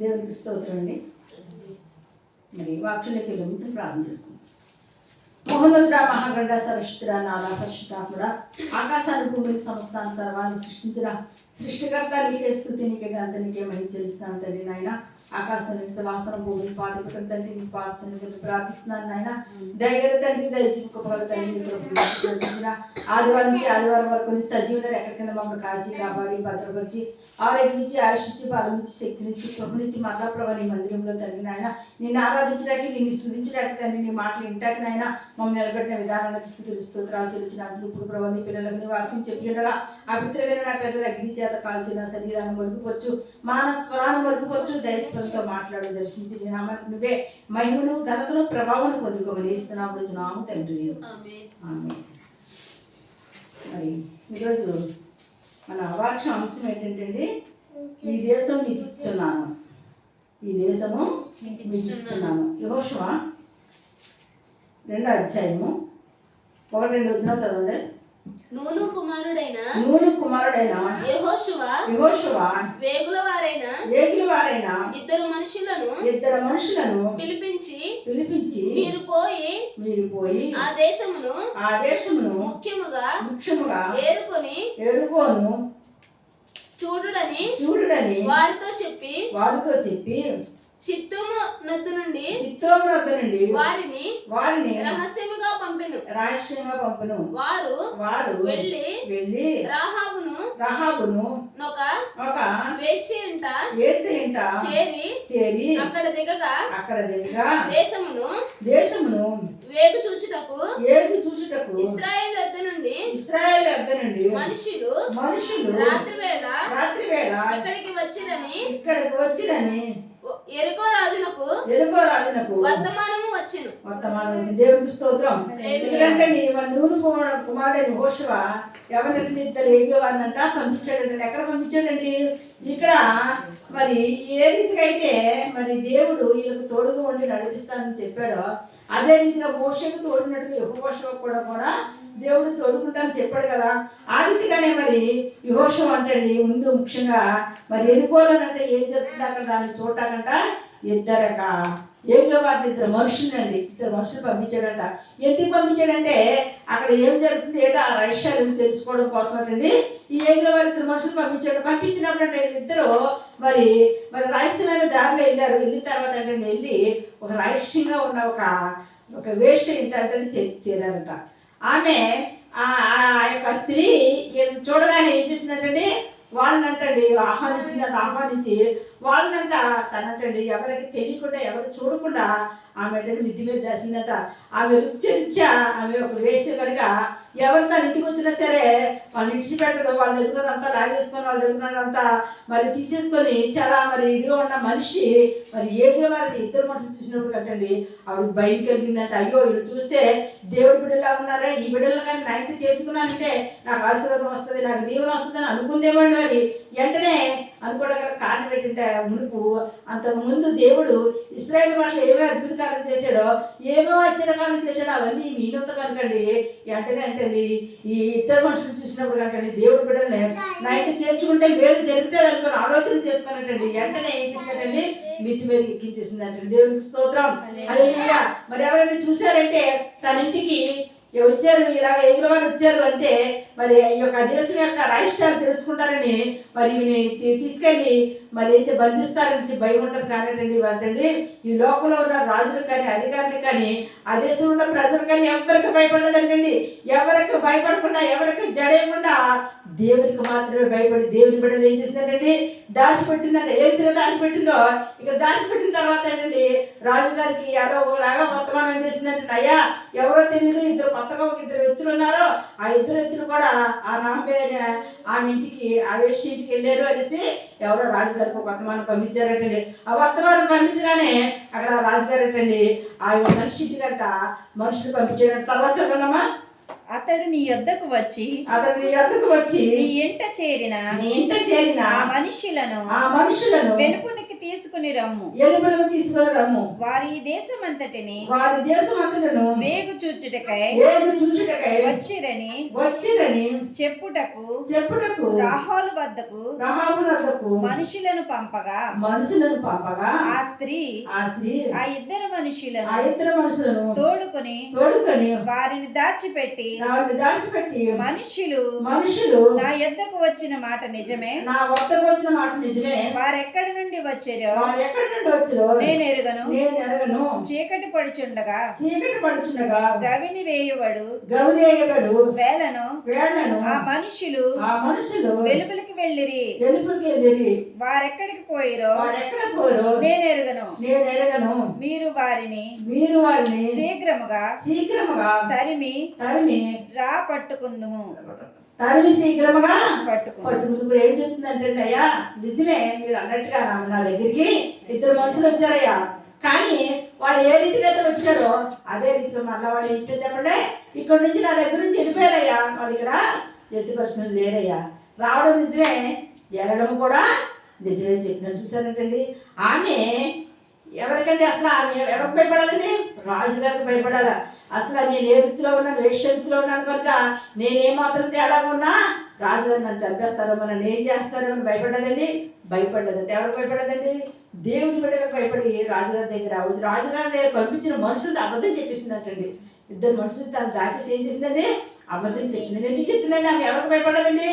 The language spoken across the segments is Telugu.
దేవునికి స్తోత్రం అండి. మరి వాక్యులకి ముందు ప్రార్థన చేసుకుందాం మోహనుద్ర మహాగండ సరస్వతుడ నాలా పరిశుద్ధాత్ముడ ఆకాశాన్ని భూమిని సంస్థాన సర్వాన్ని సృష్టించిన సృష్టికర్త నీకే స్థుతి నీకే గంత నీకే మహిళ తెలుస్తాను తండ్రి నాయన. ఆకాశం వాసన భూమిని పాతిపటం తండ్రి నీ పాల్సిన ప్రార్థిస్తున్నాను నాయన. దయగల తండ్రి దయచేసుకోగల తండ్రి. ఆదివారం నుంచి ఆదివారం వరకు నీ సజీవులను ఎక్కడి కింద మమ్మల్ని కాచి కాపాడి భద్రపరిచి ఆరోగ్యమిచ్చి ఆయుషించి బలమిచ్చి శక్తినిచ్చి కృపనిచ్చి మరలా ప్రభా నీ మందిరంలో తండ్రి నాయన. నిన్ను ఆరాధించడానికి నిన్ను స్థుతించడానికి తండ్రి నీ మాటలు వింటాకి నాయన మమ్మల్ని నిలబెట్టిన విధానానికి స్థుతులు స్తోత్రాలు తెలిసిన ఇప్పుడు ప్రభావ నీ పిల్లలకు నీ వాక్యం చెప్పినగా అభిత్రమైన నా పెద్దల అగ్ని చేత కాల్చిన శరీరాన్ని మడుపుకొచ్చు మానవ స్వరాన్ని మడుపుకొచ్చు దయస్పంతో మాట్లాడు దర్శించి నీ నామానికి నువ్వే మహిమను ఘనతను ప్రభావం పొందుకోమని ఇస్తున్నాము నాము తండ్రి మరి ఈరోజు మన అవాక్ష అంశం ఏంటంటే ఈ దేశం మీకు ఇస్తున్నాను ఈ దేశము మీకు ఇస్తున్నాను యహోషువ రెండో అధ్యాయము ఒకటి రెండు వచ్చిన చదవండి. నూను కుమారుడైన నూనె కుమారుడైన యెహోషువ యహోషువ వేగుల వారైన ఏగిలి వారైన ఇద్దరు మనుషులను ఇద్దరు మనుషులను పిలిపించి పిలిపించి మీరు పోయి మీరు పోయి ఆ దేశమును ఆ దేశమును ముఖ్యముగా ముఖ్యముగా ఏరుకొని ఎరుగోను చూడుడని చూడుడని వారితో చెప్పి వారితో చెప్పి చిత్తము నద్దు నుండి చిత్తోమరద్ద నుండి వారిని వారిని రహస్యముగా పంపెను. రహస్యంగా పంపును. వారు వారు వెళ్ళి వెళ్ళి రాహాబును రహాబును నొక ఒక వేశ్యంట వేసేంట చేరి చేరి అక్కడ దిగగా అక్కడ దిగగా దేశమును దేశమును వేగు చూచుటకు ఏడు చూసుటకు ఇస్రాయేల్ వద్ద నుండి ఇస్రాయేల్ వద్ద నుండి మనుషులు మనుషులు రాత్రి వేళ రాత్రి వేళ ఇక్కడికి వచ్చిరని ఇక్కడికి వచ్చిరని ఎరుకో రాజునకు ఎరుకో రాజునకు వర్తమానము వచ్చెను. వర్తమానం దేవునికి స్తోత్రం. ఎందుకంటే నూనె కుమారుడు కుమారుడైన హోషువ ఎవరిని ఇద్దరు ఏగిన వారినంట పంపించాడండి ఎక్కడ పంపించాడండి? ఇక్కడ. మరి ఏ రీతిగా అయితే మరి దేవుడు వీళ్ళకి తోడుగా ఉండి నడిపిస్తానని చెప్పాడో అదే రీతిగా మోషకు తోడినట్టుగా యహోషువ కూడా కూడా దేవుడు తోడుకుంటాను చెప్పాడు కదా. ఆ రీతిగానే మరి విహోషం అంటండి ముందు ముఖ్యంగా మరి ఎన్నుకోవాలనంటే ఏం జరుగుతుంది అక్కడ దాన్ని చూడటానంట ఇద్దరక ఏమిలో కాదు ఇద్దరు మనుషులండి ఇద్దరు మనుషులు పంపించాడంట. ఎందుకు పంపించాడంటే అక్కడ ఏం జరుగుతుంది? ఏంటో ఆ రహస్యాలు తెలుసుకోవడం కోసం అండి ఈ ఏగిలో వారి ఇద్దరు మనుషులు పంపించాడు పంపించినప్పుడు అంటే ఇద్దరు మరి మరి రహస్యమైన దారిలో వెళ్ళారు. వెళ్ళిన తర్వాత అంటే వెళ్ళి ఒక రహస్యంగా ఉన్న ఒక ఒక వేష ఏంటంటే చేరారంట. ఆమె ఆ ఆ యొక్క స్త్రీ చూడగానే ఏం చేసిందంటండి వాళ్ళనంటండి ఆహ్వానించిందంట ఆహ్వానించి వాళ్ళనంట తనటండి ఎవరికి తెలియకుండా ఎవరు చూడకుండా ఆమె మిద్ది మీద దాసిందంట. ఆమె రుచి ఆమె ఒక వేసి కనుక ఎవరు తన ఇంటికి వచ్చినా సరే వాళ్ళు ఇడిచిపెట్టదు వాళ్ళ దగ్గరంతా లాగేసుకొని వాళ్ళ దగ్గరంతా మరి తీసేసుకొని చాలా మరి ఇదిగా ఉన్న మనిషి మరి ఏగుల వారిని ఇద్దరు మనుషులు చూసినప్పుడు కట్టండి ఆవిడ భయం కలిగిందంట. అయ్యో వీళ్ళు చూస్తే దేవుడి బిడ్డలా ఉన్నారా ఈ బిడ్డలు కానీ నా చేర్చుకున్నానంటే నాకు ఆశీర్వాదం వస్తుంది నాకు దీవెన వస్తుందని అనుకుందేమండి మరి. వెంటనే అనుకోవడం గల కారణం మునుపు అంతకు ముందు దేవుడు ఇస్రాయేల్ పట్ల ఏమేమి అద్భుత కార్యం చేశాడో ఏమేమో ఆశ్చర్యకారం చేశాడో అవన్నీ మీనంత కనుకండి. వెంటనే అంటండి ఈ ఇద్దరు మనుషులు చూసినప్పుడు కనుకండి దేవుడు బిడ్డలే నైట్ చేర్చుకుంటే మేలు జరిగితే అనుకుని ఆలోచన చేసుకున్నట్టండి. వెంటనే ఏం చేసినట్టండి మితి మీద ఎక్కించేసిందంటండి. దేవునికి స్తోత్రం. హల్లెలూయా. మరి ఎవరైనా చూశారంటే తన ఇంటికి వచ్చారు ఇలాగ ఎగురు వచ్చారు అంటే మరి ఈ యొక్క దేశం యొక్క రహస్యాలు తెలుసుకుంటారని మరి ఈమెని తీసుకెళ్ళి మరి అయితే బంధిస్తారని భయం ఉంటుంది కానివ్వండి వంటండి ఈ లోకంలో ఉన్న రాజులు కానీ అధికారులు కానీ ఆ దేశంలో ఉన్న ప్రజలు కానీ ఎవరికి భయపడదండి. ఎవరికి భయపడకుండా ఎవరికి జడేయకుండా దేవునికి మాత్రమే భయపడి దేవుని బిడ్డలు ఏం చేసిందంటండి? దాచిపెట్టిందంటే. ఏ రీతిగా దాచిపెట్టిందో? ఇక దాచిపెట్టిన తర్వాత ఏంటండి? రాజుగారికి ఎవరో ఒకలాగా వర్తమానం ఏం చేసిందంటే అయ్యా ఎవరో తెలియదు ఇద్దరు కొత్తగా ఒక ఇద్దరు వ్యక్తులు ఉన్నారో. ఆ ఇద్దరు వ్యక్తులు కూడా ఆ రాంబే అనే ఆమె ఇంటికి ఆ వేషి ఇంటికి వెళ్ళారు అనేసి ఎవరో రాజుగారికి ఒక వర్తమానం పంపించారటండి. ఆ వర్తమానం పంపించగానే అక్కడ రాజుగారు ఏంటండి ఆ మనిషి ఇంటికంట మనుషులు పంపించారు తర్వాత చెప్పండమ్మా. అతడు నీ యొద్దకు వచ్చి అతని ఎద్దకు వచ్చి నీ ఇంట చేరిన నీ ఇంట చేరిన ఆ మనుషులను ఆ మనుషులను వెలుపునికి తీసుకుని రమ్ము. ఎలుకలను తీసుకొని రమ్ము. వారి ఈ దేశమంతటిని వారి దేశమంతటను వేగు చూచుటకై ఏడు చూచుటకై వచ్చిరని వచ్చిరని చెప్పుటకు చెప్పుటకు రాహోలు వద్దకు రహాబు వద్దకు మనుషులను పంపగా. మనుషులను పంపగా ఆ స్త్రీ ఆ స్త్రీ ఆ ఇద్దరు ఆ మనుషులను ఇద్దరు మనుషులను తోడుకొని తోడుకొని వారిని దాచిపెట్టి వారిని దాచిపెట్టి మనుషులు మనుషులు నా యొద్దకు వచ్చిన మాట నిజమే? నా వద్దకు వచ్చిన మాట నిజమే? వారెక్కడి నుండి వచ్చారో వారు ఎక్కడి నుండి వచ్చారో? నేను ఎరుగను. నేను ఎరగను. చీకటి పడుచుండగా చీకటి పడుచుండగా గవిని వేయువడు. గౌరేయబడు వేలను వేళ్ళను ఆ మనుషులు ఆ మనుషులు వెలుపలికి వెళ్ళిరి. వెలుపుకి వెళ్ళి వారెక్కడికి పోయిరో? వారు ఎక్కడ పోరు? నేను ఎరుగను. నేను ఎరగను. మీరు వారిని మీరు వారిని శీఘ్రముగా శీఘ్రముగా తరిమి తరిమి రా పట్టుకుందుము. తరిమి శీఘ్రముగా పట్టుకుందు పట్టుకుని ఇప్పుడు ఏం చెప్తుందంటే అయ్యా నిజమే మీరు అన్నట్టుగా నా నా దగ్గరికి ఇద్దరు మనుషులు వచ్చారయ్యా. కానీ వాళ్ళు ఏ రీతిగా అయితే వచ్చారో అదే రీతిలో మళ్ళీ వాళ్ళు ఏం చెప్పండి? ఇక్కడ నుంచి నా దగ్గర నుంచి వెళ్ళిపోయారయ్యా. వాళ్ళు ఇక్కడ ఎట్టి పరిస్థితులు లేరయ్యా. రావడం నిజమే వెళ్ళడం కూడా నిజమే చెప్తున్నాను చూసారంటండి ఆమె ఎవరికంటే అసలు ఆమె ఎవరికి భయపడాలండి? రాజుగారికి భయపడాలా? అసలు నేను ఏ వృత్తిలో ఉన్నాను ఏ ఉన్నాను కనుక నేను మాత్రం తేడా ఉన్నా? రాజుగారు నన్ను చంపేస్తారో నన్ను ఏం చేస్తారో అని భయపడదండి. భయపడలేదంటే ఎవరు భయపడదండి? దేవుని బిడ్డలకు భయపడి రాజుగారి దగ్గర రావద్దు రాజుగారి దగ్గర పంపించిన మనుషులతో అబద్ధం చెప్పిస్తుందంటండి ఇద్దరు మనుషులు తను రాసేసి ఏం చేసిందండి? అబద్ధం చెప్పింది ఎందుకు చెప్పిందండి? ఆమె ఎవరికి భయపడదండి?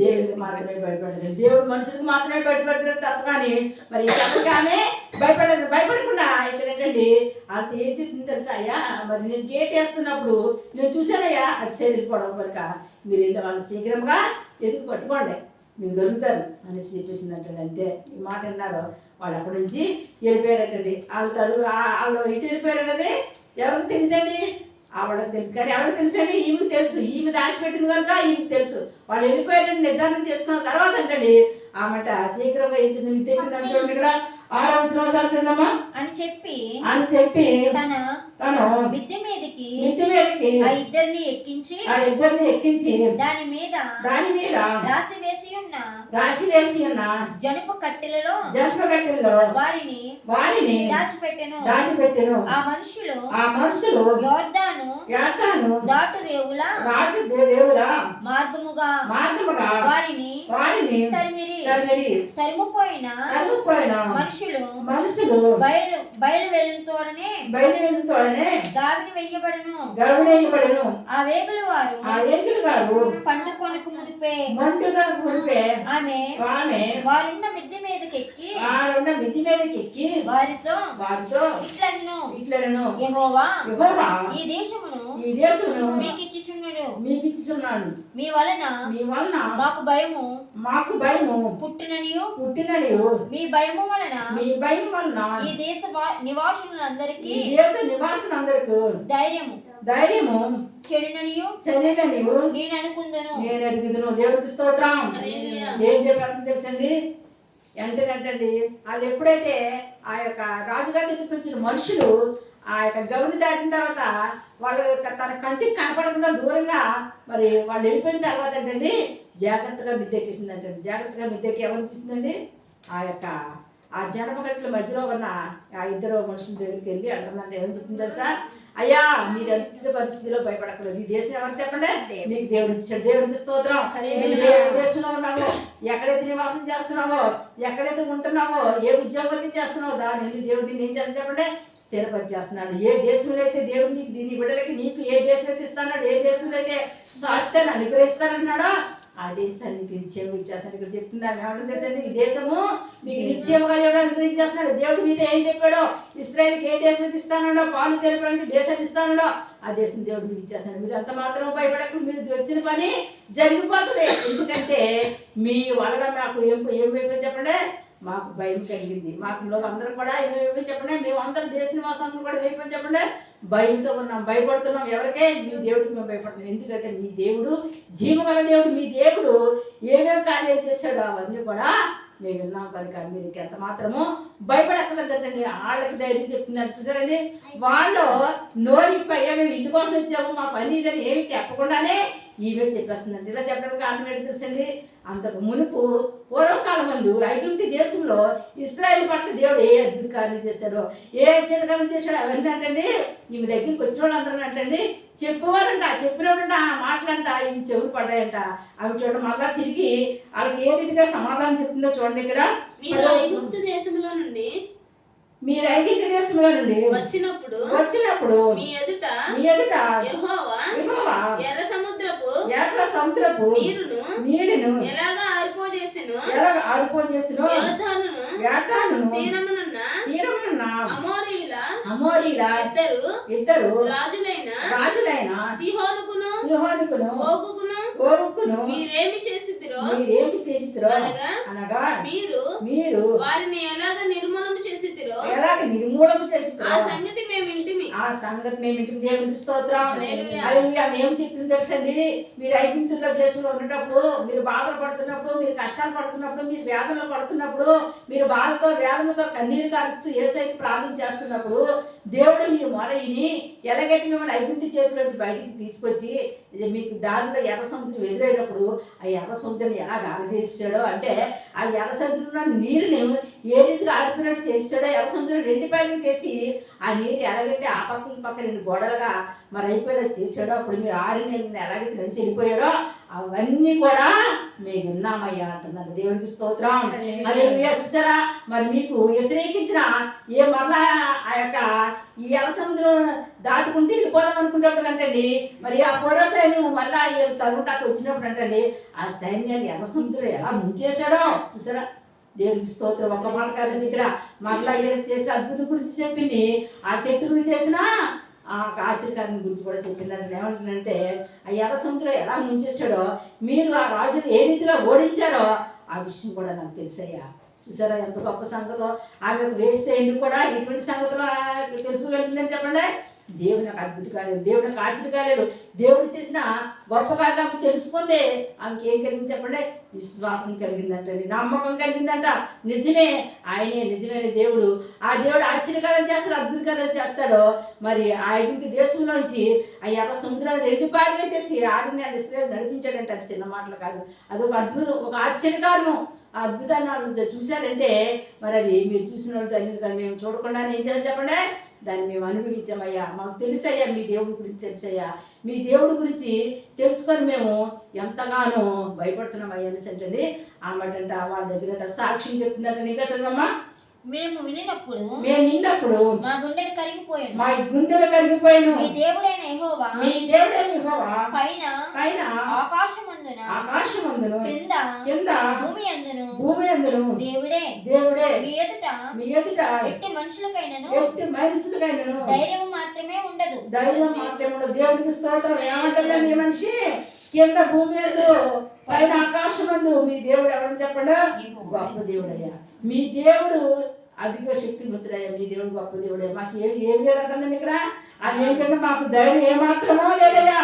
దేవుడికి మాత్రమే భయపడదు దేవుడు మనుషులకు మాత్రమే భయపడతారు తప్ప కానీ మరి ఎవరికి ఆమె భయపడదు భయపడకుండా ఇక్కడ ఏంటండి? అంత ఏం చెప్తుంది తెలుసా? అయ్యా మరి నేను గేట్ వేస్తున్నప్పుడు నేను చూశానయ్యా అటు సైడ్ వెళ్ళిపోవడం కనుక మీరు ఇంత వాళ్ళు శీఘ్రంగా ఎదుగు పట్టుకోండి. మీకు దొరుకుతారు అనేసి చెప్పేసింది అంటాడు. అంతే ఈ మాట అన్నారు. వాళ్ళు అక్కడి నుంచి వెళ్ళిపోయారటండి. వాళ్ళు తడు వాళ్ళు ఇటు వెళ్ళిపోయారన్నది ఎవరికి తెలియదండి? ఆవిడకి తెలుసు కానీ ఎవరికి తెలుసండి? ఈమెకి తెలుసు. ఈమె దాచిపెట్టింది కనుక ఈమెకి తెలుసు. వాళ్ళు వెళ్ళిపోయారని నిర్ధారణ చేసుకున్న తర్వాత అంటండి ఆమెట శీఘ్రంగా ఏం చెంది మీకు తెలిసిందంటే ఇక్కడ. ఆరో సంవత్సరాలు చందమ్మా అని చెప్పి అని చెప్పి తన తను మిద్దె మీదకి మీదకి ఆ ఇద్దరిని ఎక్కించి ఆ ఇద్దరిని ఎక్కించి దాని మీద దాని మీద రాసి వేసి ఉన్న రాసి వేసి ఉన్న జనుపు కట్టెలలో జనసగట్టుల్లో వారిని వారిని దాచిపెట్టెను. దాచిపెట్టెను. ఆ మనుషులు ఆ మనుషులు యోర్దాను యాతాను దాటు రేవుల రాటు దేవుల మార్గముగా మార్గముగా వారిని వారిని తరిమిరి. తరిమిరి. తరిమిపోయిన తరుముపోయిన మనుషులు మనుషులు బయలు బయలు వెళ్ళతోడనే బయలుదేరుతోడనే దావిని వెయ్యబడును. గౌరవేయబడను ఆ వేగుల వారు ఆ ఏకులు గారు పండు కొనుకు మునిపే. మంటుగా మునిపే. ఆమె ఆమె వారున్న మిద్దె మీదకి ఎక్కి రెండు మిద్ది మీదకి ఎక్కి వారితో వారితో ఇట్లను ఇట్లను యెహోవా యెహోవా ఈ దేశమును ఈ దేశమును మీకు ఇచ్చిచున్నాడు మీకు ఇచ్చుచున్నాను మీ వలన మీ వలన మాకు భయము మాకు భయము పుట్టిననియు. పుట్టిననియు. మీ భయము వలన మీ భయం వలన ఈ దేశ నివాసులందరికీ ఈ దేశ నివాసులందరికీ ధైర్యము. ధైర్యము. చెడుననియు శరీరనియు నేను అనుకుందును నేను అడుగుదును. దేవుడికి స్తోత్రం. ఏం చెప్పారు తెలుసండి? వెంటనేంటండి వాళ్ళు ఎప్పుడైతే ఆ యొక్క రాజుగారి దగ్గరికి వచ్చిన మనుషులు ఆ యొక్క గౌని దాటిన తర్వాత వాళ్ళు యొక్క తన కంటికి కనపడకుండా దూరంగా మరి వాళ్ళు వెళ్ళిపోయిన తర్వాత ఏంటండి జాగ్రత్తగా మిద్దెక్కేసిందంటండి. జాగ్రత్తగా మిద్దెక్కి ఎవరు తీసిందండి ఆ యొక్క ఆ జనపగట్ల మధ్యలో ఉన్న ఆ ఇద్దరు మనుషుల దగ్గరికి వెళ్ళి అంటుందంటే ఏమని చెప్తుంది తెలుసా? అయ్యా మీరు ఎంత పరిస్థితిలో భయపడకలేదు ఈ దేశం ఎవరు చెప్పండి? మీకు దేవుడు ఇచ్చాడు. దేవుడికి స్తోత్రం. దేశంలో ఉన్నావో ఎక్కడైతే నివాసం చేస్తున్నావో ఎక్కడైతే ఉంటున్నావో ఏ ఉద్యోగం చేస్తున్నావో దాని ఎందుకు దేవుడు నేను ఏం చేస్తాను చెప్పండి? స్థిరపరిచేస్తున్నాడు. ఏ దేశంలో అయితే దేవుడు నీకు దీని బిడ్డలకి నీకు ఏ దేశం అయితే ఇస్తున్నాడు ఏ దేశంలో అయితే స్వాస్థ్యాన్ని అనుగ్రహిస్తానన్నాడో ఆ దేశాన్ని నీకు నిశ్చయం ఇచ్చేస్తాను. ఇక్కడ చెప్తుంది ఆమె. ఏమంటుంది తెలుసండి? ఈ దేశము మీకు నిశ్చయముగా దేవుడు అనుగ్రహించేస్తున్నాడు దేవుడు మీతో ఏం చెప్పాడో? ఇస్రాయల్కి ఏ దేశం అయితే ఇస్తానో పాలు తెలిపడానికి దేశాన్ని ఇస్తానో ఆ దేశం దేవుడు మీకు ఇచ్చేస్తాడు. మీరు అంత మాత్రం భయపడకు. మీరు వచ్చిన పని జరిగిపోతుంది. ఎందుకంటే మీ వలన మాకు ఏం ఏం అయిపోయింది చెప్పండి. మాకు భయం కలిగింది. మాకు అందరం కూడా ఏమైపోయి చెప్పండి. మేము అందరం దేశ నివాసం కూడా ఏమైపోయి చెప్పండి. భయంతో ఉన్నాం భయపడుతున్నాం. ఎవరికే మీ దేవుడికి మేము భయపడుతున్నాం ఎందుకంటే మీ దేవుడు జీవగల దేవుడు మీ దేవుడు ఏమేమి కార్యాలు చేస్తాడో అవన్నీ కూడా మేము విన్నాం కనుక. మీరు ఎంత మాత్రము భయపడక్కర్లేదండి వాళ్ళకి ధైర్యం చెప్తున్నారు. చూసారండి? వాళ్ళు నోరిప్పయ్యా మేము ఇందుకోసం వచ్చాము. మా పని ఇదని ఏమి చెప్పకుండానే ఈమె చెప్పేస్తుందండి. ఇలా చెప్పడానికి కారణం ఏంటి తెలుసండి? అంతకు మునుపు పూర్వకాలం ముందు ఐగుప్తి దేశంలో ఇస్రాయేల్ పట్ల దేవుడు ఏ అద్భుత కార్యం చేశాడో ఏ చిరకాలం చేశాడో అవన్నీ అంటండి. ఈమె దగ్గరికి వచ్చిన వాళ్ళందరూ అంటండి చెప్పేవారంట చెప్పినప్పుడంట ఆ మాటలంట ఇవి చెవులు పడ్డాయంట. అవి చూడండి మళ్ళా తిరిగి వాళ్ళకి ఏ రీతిగా సమాధానం చెప్తుందో చూడండి ఇక్కడ. దేశంలో నుండి మీరు ఐగిప్తు దేశంలో నుండి వచ్చినప్పుడు వచ్చినప్పుడు మీ ఎదుట మీ ఎదుట యెహోవా యెహోవా ఎర్ర సముద్రపు ఎర్ర సముద్రపు నీరును నీరును ఎలాగా ఆరిపోజేసెను ఎలాగ ఆరిపోజేస్తును యోధానును వేటాను తీరమునున్న తీరమున్న అమోరీల అమోరీల ఇద్దరు ఇద్దరు రాజులైన రాజులైన సిహోనుకును సిహోనుకును ఓగుకును ఓరుకును మీరేమి మీరేమి చేసిద్రో అనగా అనగా మీరు మీరు వారిని ఎలాగ నిర్మూలన చేసిద్రో ఎలాగ నిర్మూలన ఆ చేసిద్రో సంగతి మేము ఇంటిమి ఆ సంగతి మేము ఇంటికి దేవునికి స్తోత్రం. హల్లెలూయా. మేము చెప్తుంది తెలుసండి? మీరు ఐగుప్తుల దేశంలో ఉన్నప్పుడు మీరు బాధలు పడుతున్నప్పుడు మీరు కష్టాలు పడుతున్నప్పుడు మీరు వేదనలు పడుతున్నప్పుడు మీరు బాధతో వేదనతో కన్నీరు కారుస్తూ ఏసైకి ప్రార్థన చేస్తున్నప్పుడు దేవుడు మీ మొరయిని ఎలాగైతే మిమ్మల్ని ఐగుప్తి చేతిలోంచి బయటికి తీసుకొచ్చి మీకు దారిలో ఎర్ర సముద్రం ఎదురైనప్పుడు ఆ ఎర్ర సముద్రం ఎలా చేస్తాడో అంటే ఆ ఎర్ర సముద్రంలో నీరుని ఏ రీతిగా ఆడుతున్నట్టు చేస్తాడో ఎర్ర సముద్రం రెండు పైకి చేసి ఆ నీరు ఎలాగైతే ఆ పక్క పక్క రెండు గోడలుగా మరి అయిపోయేలా చేశాడో అప్పుడు మీరు ఆడి నేను ఎలాగైతే నడిచి వెళ్ళిపోయారో అవన్నీ కూడా మేము విన్నామయ్యా అంటున్నాను దేవునికి స్తోత్రం. చూసారా మరి మీకు వ్యతిరేకించిన ఏ మరలా ఆ యొక్క ఈ ఎర్ర సముద్రం దాటుకుంటూ వెళ్ళిపోదాం అనుకునేప్పుడు అంటండి మరి ఆ పూర్వ సైన్యం మళ్ళా ఈ తరుగుటాకు వచ్చినప్పుడు అంటండి ఆ సైన్యాన్ని ఎర్ర సముద్రం ఎలా ముంచేశాడో చూసారా దేవునికి స్తోత్రం. ఒక్క మాట కాదండి ఇక్కడ. మరలా ఈయన చేసిన అద్భుతం గురించి చెప్పింది. ఆ శత్రువులు చేసిన ఆ ఆశ్చర్యకారుని గురించి కూడా చెప్పింది అతను ఏమంటుందంటే ఆ ఎర్ర సముద్రం ఎలా ముంచేశాడో మీరు ఆ రాజుని ఏ రీతిగా ఓడించారో ఆ విషయం కూడా నాకు తెలుసయ్యా. చూసారా ఎంత గొప్ప సంగతో? ఆమె వేస్తే కూడా ఎటువంటి సంగతులు తెలుసుకోగలిగిందని చెప్పండి. దేవుడు నాకు అద్భుత కాలేడు దేవుడు నాకు ఆశ్చర్య కాలేడు దేవుడు చేసిన గొప్ప కార్యాలు తెలుసుకుందే ఆమెకి ఏం కలిగింది చెప్పండి? విశ్వాసం కలిగిందంట నమ్మకం కలిగిందంట. నిజమే ఆయనే నిజమైన దేవుడు. ఆ దేవుడు ఆశ్చర్యకారం చేస్తాడు అద్భుత కార్యాలు చేస్తాడో. మరి ఆ ఐదుగురి దేశంలోంచి ఆ యొక్క సముద్రాన్ని రెండు పాలుగా చేసి ఆరు ఇస్తే ఇస్రాయల్ నడిపించాడంట. అది చిన్న మాటలు కాదు. అది ఒక అద్భుతం ఒక ఆశ్చర్యకారము ఆ అద్భుతాన్ని చూశారంటే మరి అవి మీరు చూసిన వాళ్ళు దాన్ని కానీ మేము చూడకుండా ఏం చేయాలి చెప్పండి? దాన్ని మేము అనుభవించామయ్యా మాకు తెలుసయ్యా మీ దేవుడి గురించి తెలుసయ్యా. మీ దేవుడి గురించి తెలుసుకొని మేము ఎంతగానో భయపడుతున్నామయ్యా అనేసి అంటే ఆమెటంట వాళ్ళ దగ్గర సాక్ష్యం చెప్తుందంట. ఇంకా చదవమ్మా. మేము వినినప్పుడు మేము నిన్నప్పుడు మా గుండెలు కరిగిపోయాను. మా గుండెలు కరిగిపోయాను. మీ దేవుడైన యెహోవా మీ దేవుడే యెహోవా పైన పైన ఆకాశమందున ఆకాశం అందును క్రింద కింద భూమి అందును భూమి అందును దేవుడే దేవుడే మీ ఎదుట మీ ఎదుట ఎట్టి మనుషులకైనను ఎట్టి మనుషులుగాను ధైర్యం మాత్రమే ఉండదు. ధైర్యం మాత్రమే దేవునికి స్తోత్రం. ఏమంటుందండి మనిషి? కింద భూమి పైన ఆకాశం అందు మీ దేవుడు ఎవరని చెప్పండి? గొప్ప దేవుడయ్యా. మీ దేవుడు అధిక శక్తివంతుడయ్యా మీ దేవుడు గొప్ప దేవుడయ్యా. మాకు ఏమి ఏమి లేదంటుందండి ఇక్కడ. అది ఏంటంటే మాకు ధైర్యం ఏమాత్రమో లేదయ్యా.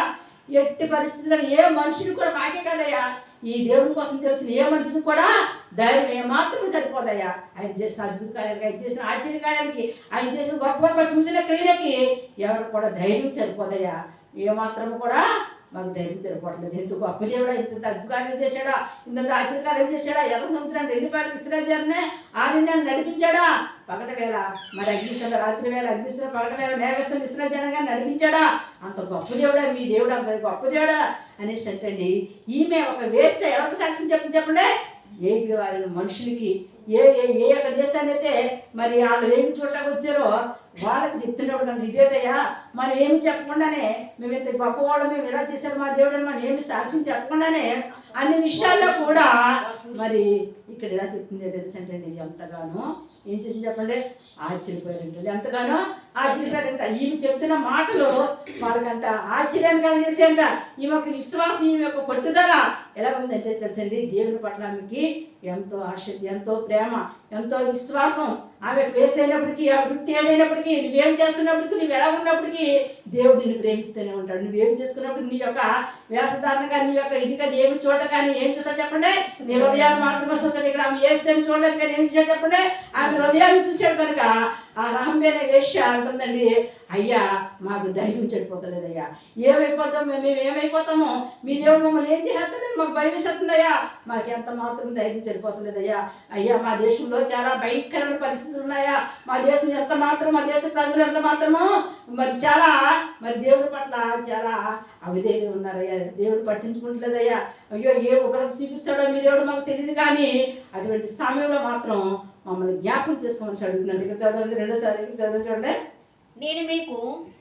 ఎట్టి పరిస్థితుల్లో ఏ మనిషిని కూడా మాకే కదయ్యా. ఈ దేవుని కోసం తెలిసిన ఏ మనిషిని కూడా ధైర్యం ఏమాత్రం సరిపోదయ్యా. ఆయన చేసిన అద్భుత కార్యాలకి ఆయన చేసిన ఆశ్చర్య కార్యాలకి ఆయన చేసిన గొప్ప గొప్ప చూసిన క్రీడకి ఎవరికి కూడా ధైర్యం సరిపోదయ్యా. ఏమాత్రం కూడా మాకు ధైర్యం సరిపోవట్లేదు. ఎందుకు? గొప్ప దేవుడా తగ్గు అద్భుతాలు చేశాడా? ఇంత ఆశ్చర్యకార్యం చేశాడా? ఎర్ర సముద్రాన్ని రెండు పాలు రెండు ఆరణ్యాన్ని నడిపించాడా? పగట వేళ మరి అగ్నిస్తున్న రాత్రి వేళ అగ్నిస్తున్న పగట వేళ మేఘస్థం ఇస్రాజనంగా నడిపించాడా? అంత గొప్ప దేవుడా మీ దేవుడు అంత గొప్ప దేవుడా అనేసి అంటండి. ఈమె ఒక వేస్తే ఎవరికి సాక్ష్యం చెప్పండి చెప్పండి? ఏ వారిని మనుషులకి ఏ ఏ ఏ యొక్క దేశాన్ని అయితే మరి వాళ్ళు ఏమి చూడటానికి వచ్చారో వాళ్ళకి చెప్తున్నాడు నన్ను ఇదేటయ్యా మనం ఏమి చెప్పకుండానే మేము ఇంత గొప్పవాళ్ళు మేము ఇలా చేశారు మా దేవుడు మనం ఏమి సాక్ష్యం చెప్పకుండానే అన్ని విషయాల్లో కూడా మరి ఇక్కడ ఎలా చెప్తుంది తెలుసంటే ఎంతగానో ఏం చేసింది చెప్పండి ఆశ్చర్యపోయారంట ఎంతగానో ఆశ్చర్యపోయారంట ఈమె చెప్తున్న మాటలు వాళ్ళకంట ఆశ్చర్యాన్ని కలిగేసేయంట ఈమె యొక్క విశ్వాసం ఈమె యొక్క పట్టుదల ఎలా ఉందంటే తెలుసండి? దేవుని పట్ల ఆమెకి ఎంతో ఆసక్తి ఎంతో ప్రేమ ఎంతో విశ్వాసం. ఆమె వేసైనప్పటికీ ఆ వృత్తి ఏదైనప్పటికీ నువ్వేం చేస్తున్నప్పటికీ నువ్వు ఎలా ఉన్నప్పటికీ దేవుడు నిన్ను ప్రేమిస్తూనే ఉంటాడు. నువ్వేం చేసుకున్నప్పుడు నీ యొక్క వేషధారణ కానీ నీ యొక్క ఇది కానీ ఏమి చూడ కానీ ఏం చూస్తారు చెప్పండి? నీ హృదయాలు మాత్రమే చూస్తారు ఇక్కడ ఆమె వేస్తే చూడలేదు కానీ ఏం చూసాడు చెప్పండి? ఆమె హృదయాన్ని చూశాడు కనుక ఆ రహంబేన వేష అంటుందండి అయ్యా మాకు ధైర్యం చెడిపోతలేదయ్యా. ఏమైపోతాం మేము? మేము ఏమైపోతామో? మీ దేవుడు మమ్మల్ని ఏం చేస్తాడని మాకు భయం వేస్తుందయ్యా మాకు ఎంత మాత్రం ధైర్యం చెడిపోతలేదయ్యా. అయ్యా మా దేశంలో చాలా భయంకరమైన పరిస్థితులు ఉన్నాయా? మా దేశం ఎంత మాత్రం మా దేశ ప్రజలు ఎంత మాత్రమో? మరి చాలా మరి దేవుడి పట్ల చాలా అవిధేయులు ఉన్నారయ్యా. దేవుడు పట్టించుకుంటలేదయ్యా. అయ్యో ఏ ఒకరికి చూపిస్తాడో మీ దేవుడు మాకు తెలియదు కానీ అటువంటి సమయంలో మాత్రం మమ్మల్ని జ్ఞాపకం చేసుకోమని అడుగుతున్నాడు ఇక్కడ చదవండి. రెండోసారి ఇక్కడ చదవండి చూడండి. నేను మీకు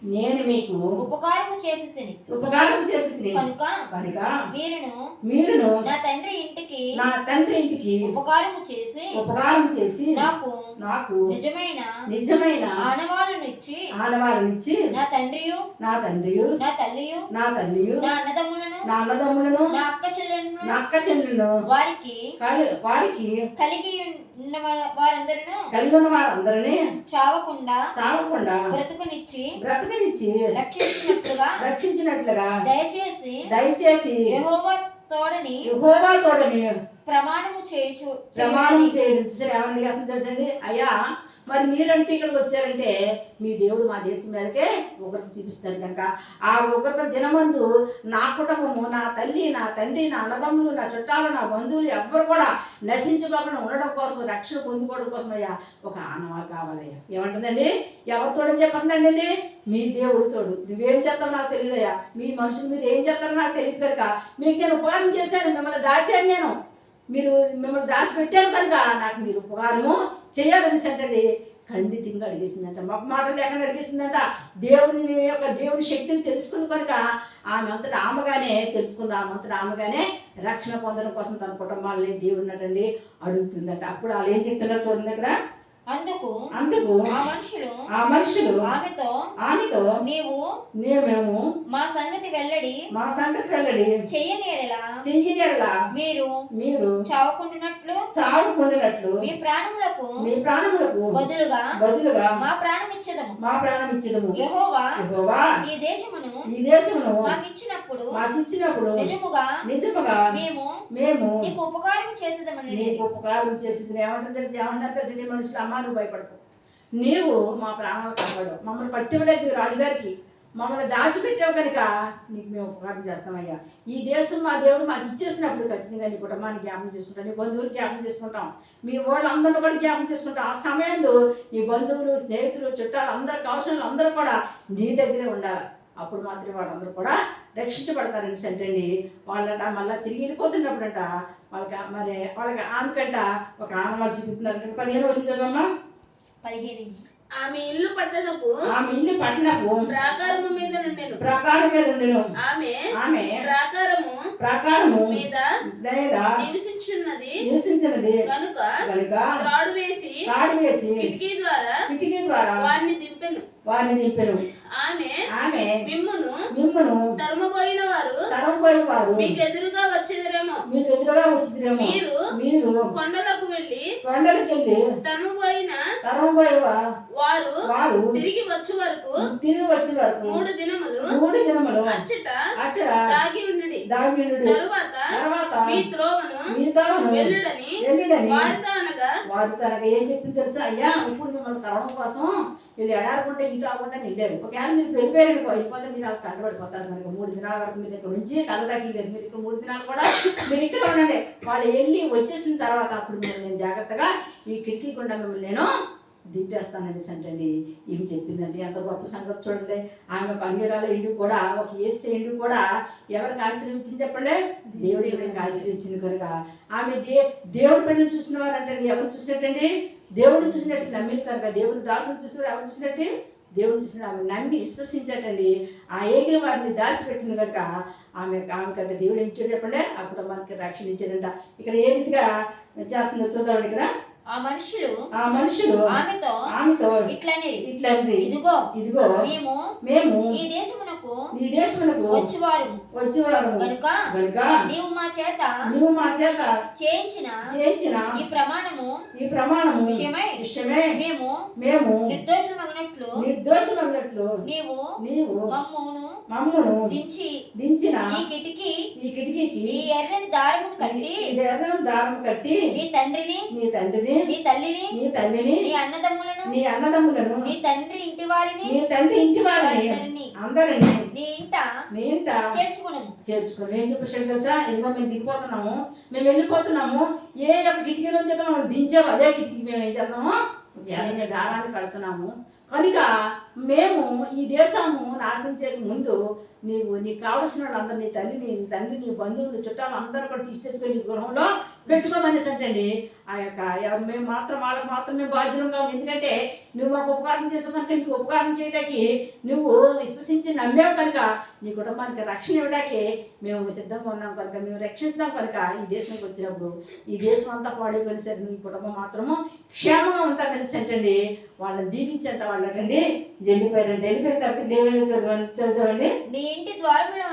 నేను మీకు ఉపకారము చేసి ఉపకారం చేసి కనుక కనుక మీరును మీరును నా తండ్రి ఇంటికి నా తండ్రి ఇంటికి ఉపకారము చేసి ఉపకారం చేసి నాకు నాకు నిజమైన నిజమైన ఆనవాళ్ళను ఇచ్చి ఆనవాళ్ళనిచ్చి నా తండ్రియు నా తండ్రియు నా తల్లియు నా తల్లియు నా అన్నదమ్ములను నా అన్నదమ్ములను నా అక్క నా అక్క చెల్లెలను వారికి వారికి కలిగి ఉన్న వా- వారందరిను కలిగి ఉన్న వారందరినీ చావకుండా చావకుండా బ్రతుకునిచ్చి బ్రతకనిచ్చి రక్షించినట్లుగా రక్షించినట్లుగా దయచేసి దయచేసి యెహోవా తోడని యెహోవా తోడని ప్రమాణము చేయుచు ప్రమాణం చేయడం చూసారు ఏమని అర్థం తెలుసండి? అయ్యా మరి మీరంటే ఇక్కడికి వచ్చారంటే మీ దేవుడు మా దేశం మీదకే ఉగ్రత చూపిస్తాడు కనుక. ఆ ఉగ్రత దినమందు నా కుటుంబము నా తల్లి నా తండ్రి నా అన్నదమ్ములు నా చుట్టాలు నా బంధువులు ఎవ్వరు కూడా నశించుకోకుండా ఉండడం కోసం రక్షణ పొందుకోవడం కోసం అయ్యా ఒక ఆనవా కావాలయ్యా. ఏమంటుందండి? ఎవరితోడని చెప్పండి మీ దేవుడు తోడు. నువ్వేం చేస్తావు నాకు తెలియదయ్యా. మీ మనుషులు మీరు ఏం చేస్తారో నాకు తెలియదు కనుక. మీకు నేను ఉపకారం చేశాను మిమ్మల్ని దాచాను నేను. మీరు మిమ్మల్ని దాచిపెట్టాను కనుక నాకు మీరు ఉపకారము చేయాలని కండి ఖండితంగా అడిగేసిందంట ఒక మాట లేకుండా అడిగేసిందంట? దేవుని యొక్క దేవుని శక్తిని తెలుసుకుంది కనుక ఆమె అంతటా ఆమెగానే తెలుసుకుంది ఆమె అంతటా ఆమెగానే రక్షణ పొందడం కోసం తన కుటుంబాలని దేవుడినటండి అడుగుతుందంట. అప్పుడు వాళ్ళు ఏం చెప్తున్నారు చూడండి అక్కడ. అందుకు అందుకు ఆ మనుషులు ఆ మనుషులు ఆమెతో ఆమెతో నీవు మేము మా సంగతి వెల్లడి మా సంగతి వెళ్ళడి చెయ్యని ఎడలా మీరు మీరు చావకుండినట్లు సాగుకుండినట్లు మీ ప్రాణములకు మీ ప్రాణములకు బదులుగా బదులుగా మా ప్రాణం ఇచ్చదము మా ప్రాణం ఇచ్చదము యెహోవా యెహోవా ఈ దేశమును ఈ దేశమును మాకిచ్చినప్పుడు మాకు ఇచ్చినప్పుడు నిజముగా నిజముగా మేము మేము నీకు ఉపకారం చేసేదమని నీకు ఉపకారం చేసింది. ఏమంటారు తెలుసు? ఏమంటారు తెలుసు? మనుషులు అమ్మా నువ్వు భయపడకు. నీవు మా ప్రాణాలు కాపాడు. మమ్మల్ని పట్టివ్వలేదు మీ రాజుగారికి మమ్మల్ని దాచిపెట్టావు కనుక నీకు మేము ఉపకారం చేస్తామయ్యా. ఈ దేశం మా దేవుడు మాకు ఇచ్చేసినప్పుడు ఖచ్చితంగా నీ కుటుంబాన్ని జ్ఞాపకం చేసుకుంటాం. నీ బంధువులు జ్ఞాపకం చేసుకుంటాం. మీ వాళ్ళందరిని కూడా జ్ఞాపకం చేసుకుంటాం. ఆ సమయంలో నీ బంధువులు స్నేహితులు చుట్టాలు అందరు కావాల్సిన అందరూ కూడా నీ దగ్గరే ఉండాలి. అప్పుడు మాత్రం వాళ్ళందరూ కూడా రక్షించబడతారని సంటండి వాళ్ళంట మళ్ళీ తిరిగి వెళ్ళిపోతున్నప్పుడంట వాళ్ళకి మరి వాళ్ళకి ఆమెకంట ఒక ఆనవాళ్ళు చూపుతున్నారంట పదిహేను వచ్చింది చదవమ్మా పదిహేను. ఆమె ఇల్లు పట్టణపు ఆమె ఇల్లు పట్టణపు ప్రాకారము మీద నుండెను. ప్రాకారం మీద ఉండెను ఆమె ఆమె ప్రాకారము ప్రాకారము మీద లేదా నివసించున్నది. నివసించినది. కనుక కనుక త్రాడు వేసి తాడు వేసి కిటికీ ద్వారా కిటికీ ద్వారా వారిని దింపెను. వారిని దింపెను. ఆమె ఆమె మిమ్మును మిమ్మను తరుమబోయిన వారు తరంపోయి వారు మీకు ఎదురుగా వచ్చేదరేమో. మీకు ఎదురుగా వచ్చిందేమో మీరు మీరు కొండలకు వెళ్ళి కొండలకి వెళ్ళి తరుమబోయిన తరంపోయి వా- వారు వారు తిరిగి వచ్చు వరకు తిరిగి వచ్చే వరకు మూడు దినములు మూడు దినములు అచ్చట అక్కడ దాగి ఉండి దావినుడు తరువాత తర్వాత మీ త్రోవను వెళ్ళుడని వెళ్ళుడని వారితో అనగా వారు తనకు ఏం చెప్పింది తెలుసా? అయ్యా ఇప్పుడు మిమ్మల్ని తరవడం కోసం వీళ్ళు ఎడారుకుంటే ఈ తాగకుండా వెళ్ళారు ఒకవేళ మీరు వెళ్ళిపోయారు వెళ్ళిపోతే మీరు అలా కంటపడిపోతారు మనకు మూడు దినాల వరకు మీరు ఇక్కడ నుంచి కలదాకి లేదు మీరు ఇక్కడ మూడు దినాలు కూడా మీరు ఇక్కడ ఉండండి. వాళ్ళు వెళ్ళి వచ్చేసిన తర్వాత అప్పుడు మీరు నేను జాగ్రత్తగా ఈ కిటికీ గుండా మిమ్మల్ని నేను దింపేస్తానని అంటండి ఇవి చెప్పిందండి ఎంత గొప్ప సంగతి చూడండి. ఆమె ఒక అంగీరాల ఇండు కూడా ఒక ఏసే ఇండు కూడా ఎవరికి ఆశ్రయించింది చెప్పండి? దేవుడి ఎవరికి ఆశ్రయించింది కనుక. ఆమె దే దేవుడి బిడ్డలు చూసిన వారు అంటండి ఎవరు చూసినట్టండి? దేవుడిని చూసినట్టు నమ్మింది కనుక దేవుడి దాసులు చూసిన ఎవరు చూసినట్టు దేవుడు చూసిన ఆమె నమ్మి విశ్వసించటండి. ఆ ఏగిన వారిని దాచిపెట్టింది కనుక ఆమె ఆమె కంటే దేవుడు ఏం ఇచ్చాడు చెప్పండి? అప్పుడు మనకి రక్షణ ఇచ్చాడంట ఇక్కడ ఏ రీతిగా చేస్తుందో చూద్దాం ఇక్కడ. ఆ మనుషులు ఆ మనుషులు ఆమెతో ఆమెతో ఇట్లని ఇట్లండి ఇదిగో ఇదిగో మేము మేము ఈ దేశమునకు ఈ దేశమునకు వచ్చువారు. వచ్చేవారు. కనుక కనుక నీవు మా చేత నువ్వు మా చేత చేయించిన చేయించిన ఈ ప్రమాణము ఈ ప్రమాణము విషయమై విషయమే మేము మేము నిర్దోషమగినట్లు నిర్దోషమన్నట్లు నీవు నీవు మమ్మును మమ్మను దించి దించిన ఈ కిటికీ ఈ కిటికీకి ఈ ఎర్రని దారమును కట్టి దేవం దారం కట్టి నీ తండ్రిని నీ తండ్రిని నీ తల్లిని నీ తల్లిని నీ అన్నదమ్ములను నీ అన్నదమ్ములను నీ తండ్రి ఇంటి వారిని నీ తండ్రి ఇంటి వారిని అందరిని నీ ఇంట నీ ఇంట చేర్చుకును చేర్చుకొని ఏం చెప్పేసాడు తెలుసా ఇదిగో మేము దిగిపోతున్నాము. మేము వెళ్ళిపోతున్నాము. ఏ యొక్క కిటికీలో చేత మనం దించాము అదే కిటికీ మేము ఏం చేద్దాము ఎర్రని దారాన్ని కడుతున్నాము. కనుక మేము ఈ దేశము నాశనం చేయక ముందు నీవు నీకు కావలసిన వాళ్ళందరూ నీ తల్లిని నీ తండ్రి నీ బంధువులు చుట్టాలు అందరూ కూడా తీసి తెచ్చుకొని నీ గృహంలో పెట్టుకోమనేసి అంటండి. ఆ యొక్క మేము మాత్రం వాళ్ళకి మాత్రమే బాధ్యులం ఎందుకంటే నువ్వు మాకు ఉపకారం చేసావు కనుక నీకు ఉపకారం చేయడానికి నువ్వు విశ్వసించి నమ్మావు కనుక నీ కుటుంబానికి రక్షణ ఇవ్వడానికి మేము సిద్ధంగా ఉన్నాం కనుక మేము రక్షిస్తాం కనుక ఈ దేశానికి వచ్చినప్పుడు. ఈ దేశం అంతా పాడైపోయిన సరే నీ కుటుంబం మాత్రము క్షేమంగా ఉంటుందని అంటండి వాళ్ళని దీవించంట వాళ్ళటండి వెళ్ళిపోయారంటే వెళ్ళిపోయిన తర్వాత దేవేంద్ర చదవండి చదవండి నీ ఇంటి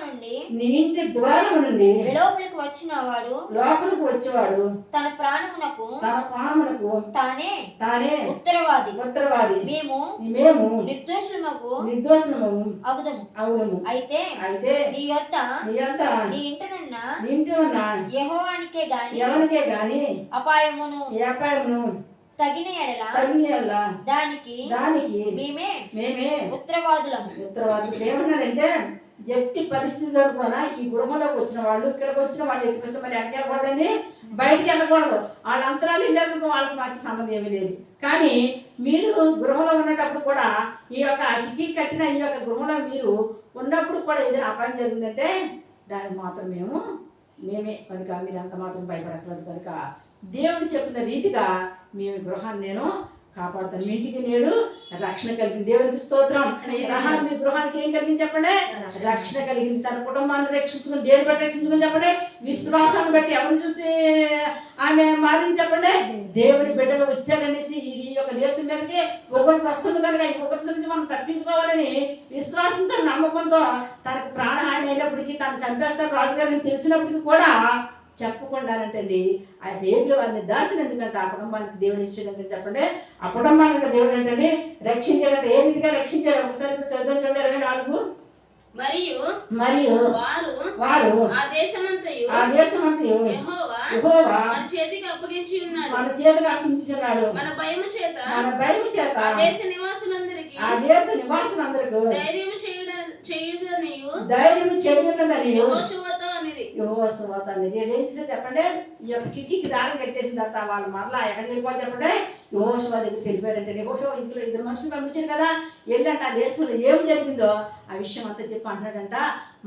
నుండి నీ ఇంటి ద్వారం నుండి లోపలికి వచ్చిన వాడు లోపలికి వచ్చేవాడు తన ప్రాణమునకు తన పామునకు తానే తానే ఉత్తరవాది. ఉత్తరవాది. మేము మేము నిర్దోషులమగు నిర్దోషము అగుదము అవుదము. అయితే అయితే నీ యొద్ద నీ అంతా నీ ఇంటనున్న నీ ఇంటి ఉన్న యెహోవానికే గాని ఎవరికే గాని అపాయమును వ్యాపారమును తగిన ఎడల తగిన దానికి దానికి మేమే మేమే ఉత్తరవాదులము. ఉత్తరవాదులు. ఏమన్నాడంటే ఎట్టి పరిస్థితుల్లో కూడా ఈ గృహంలోకి వచ్చిన వాళ్ళు ఇక్కడికి వచ్చిన వాళ్ళు ఎట్టి పరిస్థితులు మరి ఎక్కడికి వెళ్ళకూడదండి బయటికి వెళ్ళకూడదు. వాళ్ళ అంతరాలు వెళ్ళారు వాళ్ళకి మాకు సంబంధం ఏమీ లేదు. కానీ మీరు గృహంలో ఉన్నప్పుడు కూడా ఈ యొక్క కిటికీ కట్టిన ఈ యొక్క గృహంలో మీరు ఉన్నప్పుడు కూడా ఏదైనా అపాయం జరిగిందంటే దానికి మాత్రం మేము మేమే కనుక మీరు అంత మాత్రం భయపడకూడదు కనుక దేవుడు చెప్పిన రీతిగా మీ గృహాన్ని నేను కాపాడుతాను. మీ ఇంటికి నేడు రక్షణ కలిగింది దేవునికి స్తోత్రం. గ్రహాన్ని మీ గృహానికి ఏం కలిగింది చెప్పండి? రక్షణ కలిగింది తన కుటుంబాన్ని రక్షించుకుని దేని బట్టి రక్షించుకుని చెప్పండి? విశ్వాసాన్ని బట్టి. ఎవరిని చూసి ఆమె మారింది చెప్పండి? దేవుని బిడ్డలు వచ్చారనేసి ఈ యొక్క దేశం మీదకి ఒకరికి వస్తుంది కనుక ఇంకొకరి ఒకరి నుంచి మనం తప్పించుకోవాలని విశ్వాసంతో నమ్మకంతో తనకు ప్రాణహాని అయినప్పటికీ తను చంపేస్తారు రాజుగారిని తెలిసినప్పటికీ కూడా చెప్పకుండానంటండి ఆ దేవుడు వారిని దాసిన ఎందుకంటే ఆ కుటుంబానికి దేవుడు ఇచ్చాడంటే చెప్పండి. ఆ కుటుంబానికి దేవుడు ఏంటండి? రక్షించాడంటే. ఏ రీతిగా రక్షించాడు? ఒకసారి చదువు చూడండి. ఇరవై నాలుగు. మరియు మరియు వారు వారు ఆ దేశమంతయు ఆ దేశమంతయు యెహోవా యెహోవా మన చేతికి అప్పగించి ఉన్నాడు. మన చేతికి అప్పించున్నాడు మన భయము చేత మన భయం చేత ఆ దేశ నివాసులందరికీ ఆ దేశ నివాసులందరికీ ధైర్యం చేయుడ చేయుడనియు ధైర్యం చెడు ఉన్నదని యెహోషువతో అనేది అనేది ఏం చెప్పండి? ఈ యొక్క కిటికీ దారం కట్టేసిన తర్వాత వాళ్ళు మరలా ఎక్కడికి వెళ్ళిపోవాలి చెప్పండి? యోషువ దగ్గర తెలిపారంటే యోషువ ఇంట్లో ఇద్దరు మనుషులు పంపించాడు కదా వెళ్ళంట ఆ దేశంలో ఏం జరిగిందో ఆ విషయం అంతా చెప్పి అంటున్నాడంట.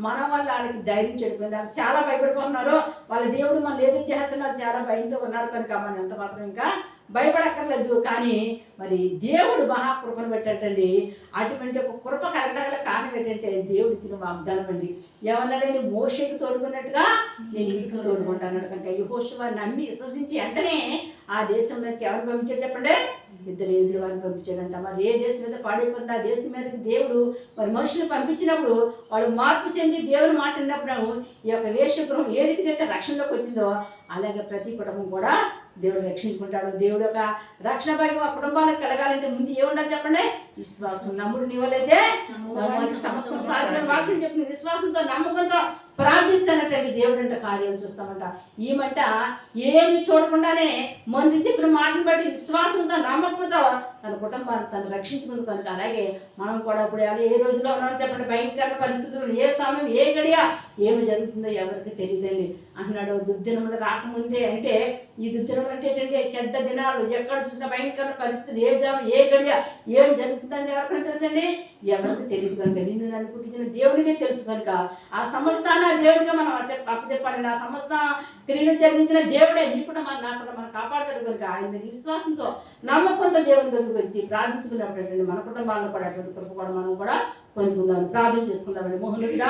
మన వల్ల వాళ్ళకి ధైర్యం చెడిపోయింది. చాలా భయపడిపోతున్నారు. వాళ్ళ దేవుడు మనం ఏదో చేస్తున్నారు చాలా భయంతో ఉన్నారు కనుక మనం ఎంత మాత్రం ఇంకా భయపడక్కర్లేదు. కానీ మరి దేవుడు మహాకృపను పెట్టండి అటువంటి ఒక కృప ఎందుకంటే దేవుడు ఇచ్చిన వాగ్దానం అండి. ఏమన్నాడండి మోషేకి తోడుకున్నట్టుగా నేను ఇంటికి తోడుకుంటాను కనుక. యహోశివ నమ్మి విశ్వసించి వెంటనే ఆ దేశం మీదకి ఎవరు పంపించారు చెప్పండి? ఇద్దరు ఏళ్ళు వారిని పంపించాడంట. మరి ఏ దేశం మీద పాడైపోతుంది ఆ దేశం మీదకి దేవుడు మరి మనుషులు పంపించినప్పుడు వాళ్ళు మార్పు చెంది దేవుని మాట విన్నప్పుడు ఈ యొక్క వేషగృహం ఏ రీతిగా రక్షణలోకి వచ్చిందో అలాగే ప్రతి కుటుంబం కూడా దేవుడు రక్షించుకుంటాడు. దేవుడు యొక్క రక్షణ భాగ్యం ఆ కుటుంబాలకు కలగాలంటే ముందు ఏముండాలి చెప్పండి? విశ్వాసం. నమ్ముడు నీ వల్లైతే నమ్మకం సమస్తం సాధ్యం వాక్యం చెప్తుంది. విశ్వాసంతో నమ్మకంతో ప్రార్థిస్తానటండి. దేవుడు అంటే కార్యాలు చూస్తామంట. ఈమంట ఏమి చూడకుండానే మనిషి చెప్పిన మాటను బట్టి విశ్వాసంతో నమ్మకంతో తన కుటుంబాన్ని తను రక్షించుకుంది కనుక అలాగే మనం కూడా ఇప్పుడు ఏ రోజులో ఉన్నామో చెప్పండి భయంకర పరిస్థితులు ఏ సమయం ఏ గడియా ఏమి జరుగుతుందో ఎవరికి తెలియదండి. అంటున్నాడు దుర్దినములు రాకముందే అంటే ఈ దుర్దినం అంటే ఏంటంటే చెడ్డ దినాలు ఎక్కడ చూసినా భయంకర పరిస్థితులు ఏ జాబ్ ఏ గడియ ఏం జరుగుతుందని ఎవరికైనా తెలుసండి? ఎవరికి తెలియదు కనుక నిన్ను నన్ను పుట్టించిన దేవునికే తెలుసు కనుక. ఆ సమస్తాన్ని ఆ మనం అప్పచెప్- అప్పచెప్పాలండి. ఆ సమస్త క్రియలు జరిగించిన దేవుడే నీ కూడా మన నా కూడా మనం కాపాడతాడు కనుక. ఆయన మీద విశ్వాసంతో నమ్మకంతో దేవుని దగ్గరికి వచ్చి ప్రార్థించుకున్నప్పుడు మన కుటుంబాలను కూడా అటువంటి కృప కూడా మనం కూడా పొందుకుందాం. ప్రార్థన చేసుకుందామని మోహనుడా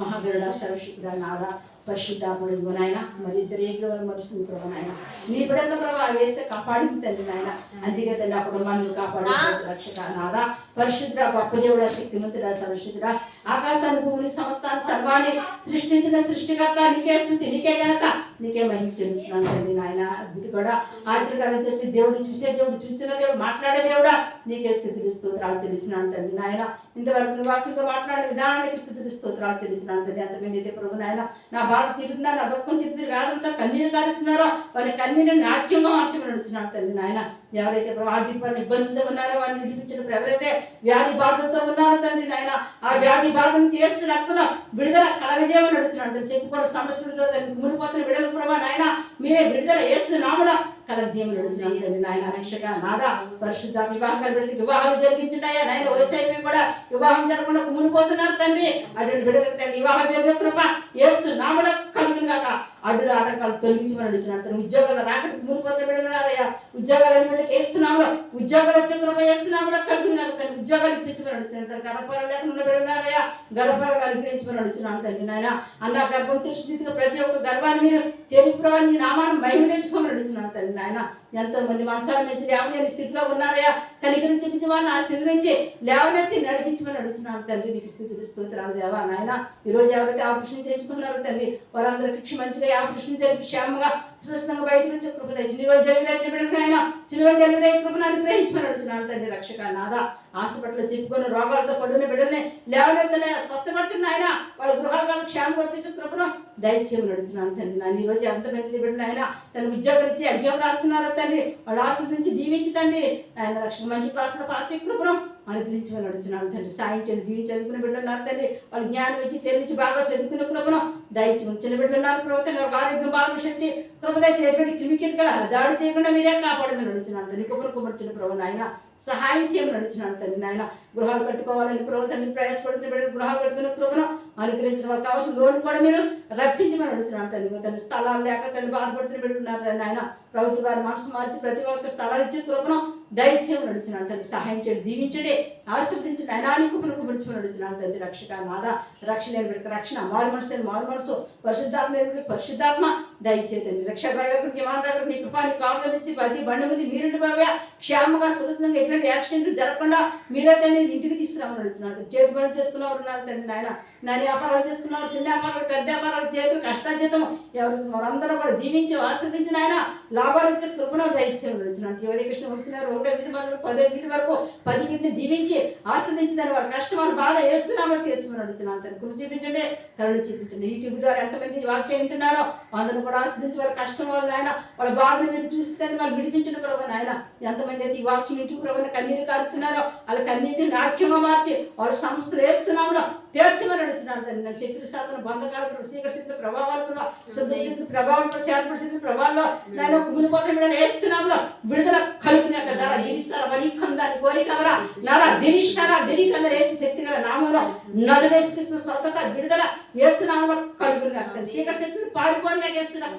మహాగరుడ సర్వశక్తుడా నాద పరిశుద్ధాత్ముడు నాయన మరి ఇద్దరు ఏ గ్రహాలు మరుస్తుంది ప్రభు నాయన. నీ బిడ్డల ప్రభావ వేస్తే కాపాడింది తండ్రి నాయన. అందుకే తండ్రి ఆ కుటుంబాన్ని కాపాడు రక్షక నాద పరిశుద్ధ గొప్ప దేవుడ శక్తిమంతుడ సర్వశక్తుడా. ఆకాశాన్ని భూమిని సంస్థాన్ని సర్వాన్ని సృష్టించిన సృష్టికర్త నీకే స్థుతి నీకే ఘనత. నీకే మహిళ చెల్లిస్తున్నాను తండ్రి నాయన. ఇది కూడా ఆచరణ చేసి దేవుడు చూసే దేవుడు చూసిన దేవుడు మాట్లాడే దేవుడా నీకే స్థితి స్తోత్రాలు తెలిసినాను తండ్రి నాయన. ఇంతవరకు నీ వాక్యంతో మాట్లాడే విధానానికి స్థితిని స్తోత్రాలు చెల్లిస్తున్నాను తండ్రి. అయితే ప్రభు నాయన నా బాధ తీరుతున్నారు నా దుఃఖం తీరుతుంది? వేదంతో కన్నీరు కారుస్తున్నారో? వారి కన్నీరు నాట్యంగా మార్చమని నడుచున్నాడు తండ్రి నాయన. ఎవరైతే ఆర్థిక ఆర్థికమైన ఇబ్బందులతో ఉన్నారో వారిని విడిపించిన ఎవరైతే వ్యాధి బాధలతో ఉన్నారో తండ్రి నాయన ఆ వ్యాధి బాధను చేస్తున్న రక్తంలో విడుదల కలగజేయమని నడుచున్నాడు తండ్రి. చెప్పుకోవడం సమస్యలతో తండ్రి. మునిపోతున్న విడుదల ప్రభా నాయన మీరే విడుదల వేస్తున్నాముడా నడుచున్నాను తండ్రి నాయన రక్షక నాద పరిశుద్ధ వివాహాలు బిడ్డలకి వివాహాలు జరిగించున్నాయా నాయన వయసు కూడా వివాహం జరగకుండా కుమిలిపోతున్నారు తండ్రి. అటువంటి బిడ్డలకు తండ్రి వివాహం జరిగే కృప వేస్తున్నాముడా కలుగును కాక అడ్డు ఆటంకాలు తొలగించి మనం ఇచ్చిన తండ్రి ఉద్యోగాలు రాక కుమిలిపోతున్న బిడ్డలున్నారయ్యా ఉద్యోగాలు బిడ్డలకి వేస్తున్నాము ఉద్యోగాలు వచ్చే కృప వేస్తున్నాము కలుగుని కాక తండ్రి ఉద్యోగాలు ఇప్పించమని నడుచున్నాను తండ్రి గర్భపాలు లేకుండా బిడ్డలున్నారయ్యా గర్భపాలు అనుగ్రహించమని నడుచున్నాను తండ్రి నాయన. అన్న గర్భం స్థితిగా ప్రతి ఒక్క గర్భాన్ని మీరు తెలుగు ప్రభావం నామాన్ని మహిమ తెచ్చుకోమని నడుచున్నాను తండ్రి నాయన. ఎంతో మంది మంచాల నుంచి లేవలేని స్థితిలో ఉన్నారయ్యా. కలిగిన చూపించి ఆ స్థితి నుంచి లేవనెత్తి నడిపించమని అడుగుతున్నాను తండ్రి. నీకు స్థితి స్తోత్రాలు దేవా నాయన. ఈ రోజు ఎవరైతే ఆపరేషన్ చేయించుకున్నారో తండ్రి వారందరికీ మంచిగా ఆపరేషన్ జరిపి క్షేమంగా సురక్షితంగా బయటకు వచ్చే కృప తెచ్చి. ఈ రోజు డెలివరీ బిడ్డలకి ఆయన సిల్వర్ డెలివరీ కృపను అనుగ్రహించమని అడుగుతున్నాను తండ్రి రక్షక నాదా హాస్పిటల్లో చెప్పుకొని రోగాలతో పడున్న బిడ్డల్ని లేవనెత్తనే స్వస్థపడుతున్న ఆయన వాళ్ళ గృహాలకు క్షేమంగా వచ్చేసి కృపను దయచేయమని నడుచున్నాను తండ్రి. నన్ను ఈరోజు రోజు ఎంతమంది బిడ్డలు ఆయన తన ఉద్యోగం ఇచ్చి అడ్డం రాస్తున్నారో తండ్రి. వాళ్ళ ఆశీర్వదించి దీవించి తండ్రి. ఆయన రక్షణ మంచి ప్రాసన పాసే కృపను అనుగ్రహించమని అడుగుతున్నాను తండ్రి సాయించండి దీన్ని చదువుకున్న బిడ్డలు ఉన్నారు తండ్రి. వాళ్ళ జ్ఞానం ఇచ్చి తెరిచి బాగా చదువుకున్న కృపను దయచేయమని చిన్న బిడ్డలు ఉన్నారు ప్రభుత్వం. వాళ్ళకి ఆరోగ్యం బాగా శక్తి కృపదయచి ఎటువంటి క్రిమికెట్ గల దాడి చేయకుండా మీరే కాపాడమని అడుగుతున్నాను తండ్రి. కుమ్మరు కుమ్మర్చిన ప్రభు నాయన సహాయం చేయమని అడుగుతున్నాను తండ్రి నాయన. గృహాలు కట్టుకోవాలని ప్రభుత్వాన్ని ప్రయాసపడుతున్న బిడ్డలు గృహాలు కట్టుకున్న కృపను అనుగ్రహించిన వాళ్ళకి కావాల్సిన లోన్ కూడా మీరు రప్పించమని అడుగుతున్నాను తండ్రి. తండ్రి స్థలాలు లేక తండ్రి బాధపడుతున్న బిడ్డలు ఉన్నారు నాయన. ప్రభుత్వ వారి మనసు మార్చి ప్రతి ఒక్క స్థలాలు ఇచ్చే కృపను దయచేయమని అడుగుతున్నాను తండ్రి సహాయం చేయండి దీవించండి ఆశ్రదించండి అనానికి కుప్పను కుమర్చమని అడుగుతున్నాను తండ్రి రక్షక నాదా రక్షణ రక్షణ మారు మనసు మారు మనసు పరిశుద్ధాత్మ లేని పరిశుద్ధాత్మ దయచేతండి. రక్షక డ్రైవర్ విమాన డ్రైవర్ మీ కృపాని కాపుదలు ఇచ్చి ప్రతి బండి మీద మీరుండి బాబా క్షేమంగా సురక్షితంగా ఎటువంటి యాక్సిడెంట్ జరగకుండా మీరే తండ్రి ఇంటికి తీసుకురామని అడుగుతున్నాను చేతి పనులు చేసుకున్నవారు ఉన్నారు తండ్రి నాయన నా వ్యాపారాలు చేసుకున్నారు చిన్న వ్యాపారాలు పెద్ద వ్యాపారాలు చేతులు కష్టాజీతం ఎవరు వారందరూ కూడా దీవించి ఆశ్రదించిన ఆయన లాభాలు ఇచ్చే కృపణ దయచేయమని అడుగుతున్నాను యువతి కృష్ణ వచ్చినారు ఒకటో విధి మొదలు పదో విధి వరకు పది దీవించి ఆస్వాదించి దాని కష్టం వారి బాధ వేస్తున్నామని తీర్చమని అడుగుతున్నాను. తను కృప చూపించండి కరుణ చూపించండి. యూట్యూబ్ ద్వారా ఎంతమంది వాక్యం వింటున్నారో అందరూ కూడా ఆస్వాదించి వారి కష్టం వాళ్ళు ఆయన వాళ్ళ బాధను మీరు చూస్తే వాళ్ళు విడిపించిన ప్రభు నాయన. ఎంతమంది అయితే ఈ వాక్యం యూట్యూబ్ ప్రభుని కన్నీరు కారుతున్నారో వాళ్ళ కన్నీటిని నాట్యంగా మార్చి వాళ్ళ సంస్థలు వేస్తున్నాము తేల్చమని అడుగుతున్నాను తండ్రి. నన్ను శక్తి సాధన బంధకాల సీకర స్థితి ప్రభావాలు శుద్ధ స్థితి ప్రభావం శాంతి స్థితి ప్రభావంలో నేను కుమిలి కుమిలిపోతున్న విడుదల వేస్తున్నాము విడుదల కలుగుని యొక్క ధర దిరిస్తారా మరి? కందాన్ని కోరికవరా? నర దినిస్తారా దిరి కందర వేసి శక్తి గల నామంలో నదుడేసుకిస్తున్న స్వస్థత విడుదల వేస్తున్నాము కలుగునిగా సీకర శక్తిని పారిపోనిగా వేస్తున్నారు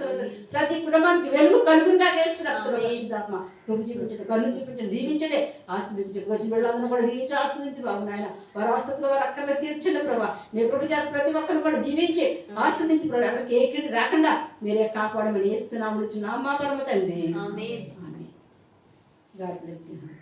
ప్రతి కుటుంబానికి వెలుగు కలుగునిగా వేస్తున్నారు పరిశుద్ధాత్మ కృప చూపించండి కళ్ళు చూపించండి జీవించండి ఆస్వాదించండి. వచ్చి వెళ్ళాలని కూడా జీవించి ఆస్వాదించి బాబు నాయన. వారు అవసరంలో వారు అక్కడ తీర్చండి ప్రభా మీ కృప చేత ప్రతి ఒక్కరిని కూడా దీవించి ఆస్వాదించి ప్రభా ఎవరికి ఏ కీడు రాకుండా మీరే కాపాడమని వేస్తున్నాము నామా పరమ తండ్రి. God bless you.